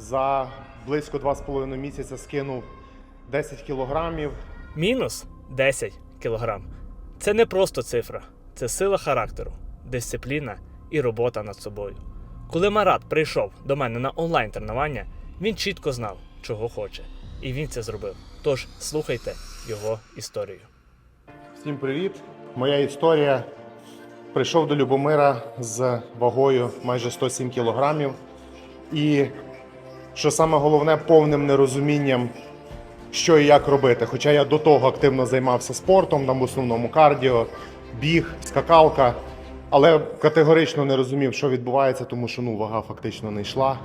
За близько 2,5 місяця скинув 10 кілограмів. Мінус 10 кілограм. Це не просто цифра, це сила характеру, дисципліна і робота над собою. Коли Марат прийшов до мене на онлайн-тренування, він чітко знав, чого хоче, і він це зробив. Тож слухайте його історію. Всім привіт! Моя історія. Прийшов до Любомира з вагою майже 107 кілограмів. І що саме головне, повним нерозумінням, що і як робити. Хоча я до того активно займався спортом, там в основному кардіо, біг, скакалка, але категорично не розумів, що відбувається, тому що ну, вага фактично не йшла.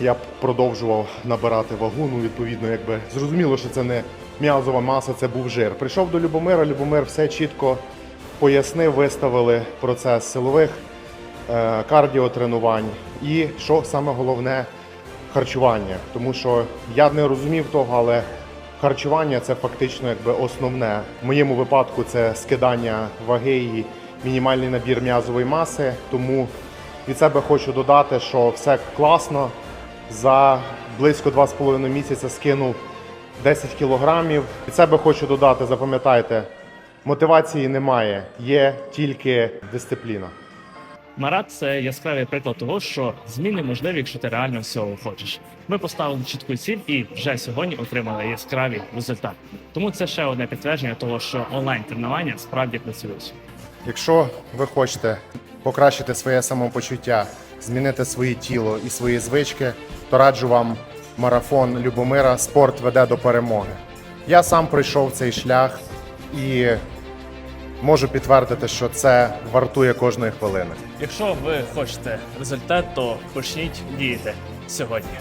Я продовжував набирати вагу. Ну, відповідно, якби зрозуміло, що це не м'язова маса, це був жир. Прийшов до Любомира, Любомир все чітко пояснив, виставили процес силових е, кардіотренувань і що саме головне харчування. Тому що я не розумів того, але харчування це фактично якби основне. В моєму випадку це скидання ваги і мінімальний набір м'язової маси. Тому від себе хочу додати, що все класно. За близько 2,5 місяця скинув 10 кілограмів. Від себе хочу додати, запам'ятайте, мотивації немає, є тільки дисципліна. Марат це яскравий приклад того, що зміни можливі, якщо ти реально всього хочеш. Ми поставили чітку ціль і вже сьогодні отримали яскравий результат. Тому це ще одне підтвердження того, що онлайн тренування справді працюють. Якщо ви хочете покращити своє самопочуття, змінити своє тіло і свої звички, то раджу вам марафон Любомира Спорт веде до перемоги. Я сам пройшов цей шлях і можу підтвердити, що це вартує кожної хвилини. Якщо ви хочете результат, то почніть діяти сьогодні.